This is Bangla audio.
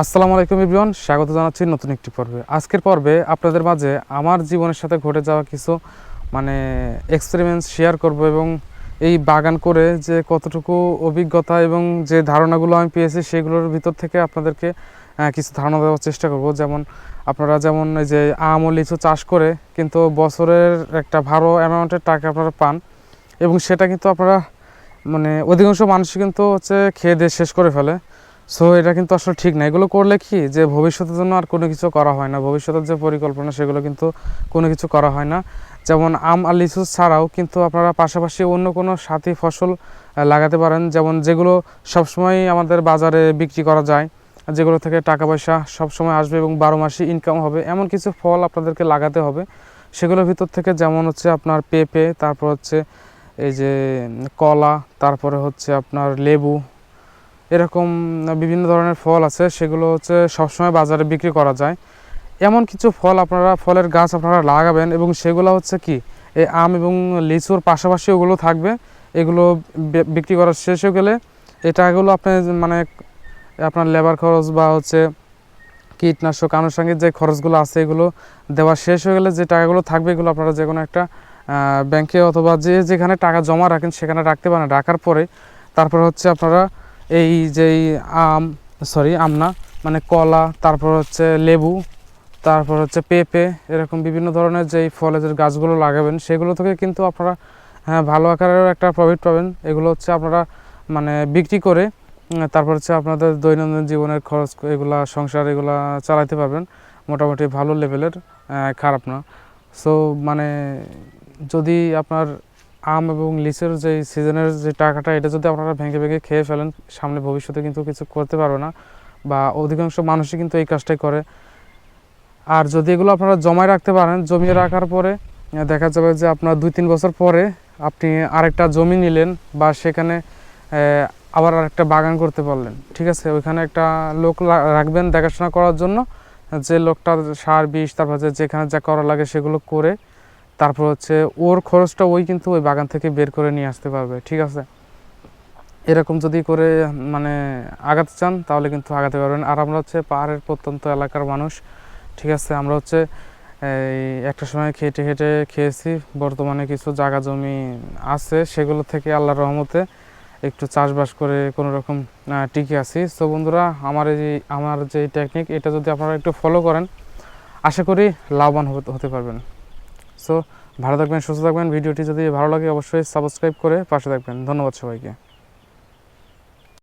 আসসালামু আলাইকুম ইব্রিয়ন স্বাগত জানাচ্ছি নতুন একটি পর্বে। আজকের পর্বে আপনাদের মাঝে আমার জীবনের সাথে ঘটে যাওয়া কিছু মানে এক্সপেরিমেন্টস শেয়ার করব এবং এই বাগান করে যে কতটুকু অভিজ্ঞতা এবং যে ধারণাগুলো আমি পেয়েছি সেগুলোর ভিতর থেকে আপনাদেরকে কিছু ধারণা দেওয়ার চেষ্টা করব। যেমন, আপনারা যেমন এই যে আম ও লিচু চাষ করে কিন্তু বছরের একটা ভালো অ্যামাউন্টের টাকা আপনারা পান এবং সেটা কিন্তু আপনারা মানে অধিকাংশ মানুষই কিন্তু হচ্ছে খেয়ে দিয়ে শেষ করে ফেলে। সো এটা কিন্তু আসলে ঠিক না। এগুলো করলে কি? যে ভবিষ্যতের জন্য আর কোনো কিছু করা হয় না। ভবিষ্যতের যে পরিকল্পনা, সেগুলো কিন্তু কোনো কিছু করা হয় না। যেমন আম আর লিচু ছাড়াও কিন্তু আপনারা পাশাপাশি অন্য কোনো সাথী ফসল লাগাতে পারেন। যেমন যেগুলো সবসময় আমাদের বাজারে বিক্রি করা যায়, যেগুলো থেকে টাকা পয়সা সবসময় আসবে এবং বারো মাসে ইনকাম হবে। এমন কিছু ফল আপনাদেরকে লাগাতে হবে। সেগুলোর ভিতর থেকে যেমন হচ্ছে আপনার পেঁপে, তারপর হচ্ছে এই যে কলা, তারপরে হচ্ছে আপনার লেবু এরকম বিভিন্ন ধরনের ফল আছে, সেগুলো হচ্ছে সবসময় বাজারে বিক্রি করা যায়। এমন কিছু ফল আপনারা, ফলের গাছ আপনারা লাগাবেন এবং সেগুলো হচ্ছে কি, এই আম এবং লিচুর পাশাপাশি ওগুলো থাকবে। এগুলো বিক্রি করা শেষ হয়ে গেলে এই টাকাগুলো আপনি মানে আপনার লেবার খরচ বা হচ্ছে কীটনাশক, আনুষঙ্গিক যে খরচগুলো আছে, এগুলো দেওয়া শেষ হয়ে গেলে যে টাকাগুলো থাকবে, এগুলো আপনারা যে কোনো একটা ব্যাংকে অথবা যে যেখানে টাকা জমা রাখেন, সেখানে রাখতে পারেন। রাখার পরে তারপর হচ্ছে আপনারা এই যেই আম সরি আম না মানে কলা, তারপর হচ্ছে লেবু, তারপর হচ্ছে পেঁপে, এরকম বিভিন্ন ধরনের যেই ফলের গাছগুলো লাগাবেন, সেগুলো থেকে কিন্তু আপনারা হ্যাঁ ভালো আকারের একটা প্রফিট পাবেন। এগুলো হচ্ছে আপনারা মানে বিক্রি করে তারপর হচ্ছে আপনাদের দৈনন্দিন জীবনের খরচ, এগুলা, সংসার এগুলা চালাতে পারবেন। মোটামুটি ভালো লেভেলের খারাপ না। সো মানে যদি আপনার আম এবং লিচুর যে সিজনের যে টাকাটা, এটা যদি আপনারা ভেঙে ভেঙে খেয়ে ফেলেন, সামনে ভবিষ্যতে কিন্তু কিছু করতে পারবে না বা অধিকাংশ মানুষই কিন্তু এই কাজটাই করে। আর যদি এগুলো আপনারা জমায় রাখতে পারেন, জমিয়ে রাখার পরে দেখা যাবে যে আপনার দুই তিন বছর পরে আপনি আরেকটা জমি নিলেন বা সেখানে আবার আরেকটা বাগান করতে পারলেন। ঠিক আছে? ওইখানে একটা লোক রাখবেন দেখাশোনা করার জন্য। যে লোকটা সার, বিষ, তারপর যেখানে যা করা লাগে সেগুলো করে তারপর হচ্ছে ওর খরচটা ওই কিন্তু ওই বাগান থেকে বের করে নিয়ে আসতে পারবে, ঠিক আছে? এরকম যদি করে মানে আগাতে চান তাহলে কিন্তু আগাতে পারবেন। আর আমরা হচ্ছে পাহাড়ের প্রত্যন্ত এলাকার মানুষ, ঠিক আছে? আমরা হচ্ছে এই একটা সময় খেটে খেটে খেয়েছি, বর্তমানে কিছু জায়গা জমি আছে, সেগুলো থেকে আল্লাহর রহমতে একটু চাষবাস করে কোনো রকম টিকে আছি। তো বন্ধুরা, আমার এই আমার যে টেকনিক এটা যদি আপনারা একটু ফলো করেন, আশা করি লাভবান হতে- পারবেন। সো ভালো থাকবেন, সুস্থ থাকবেন। ভিডিওটি যদি ভালো লাগে, অবশ্যই সাবস্ক্রাইব করে পাশে থাকবেন। ধন্যবাদ সবাইকে।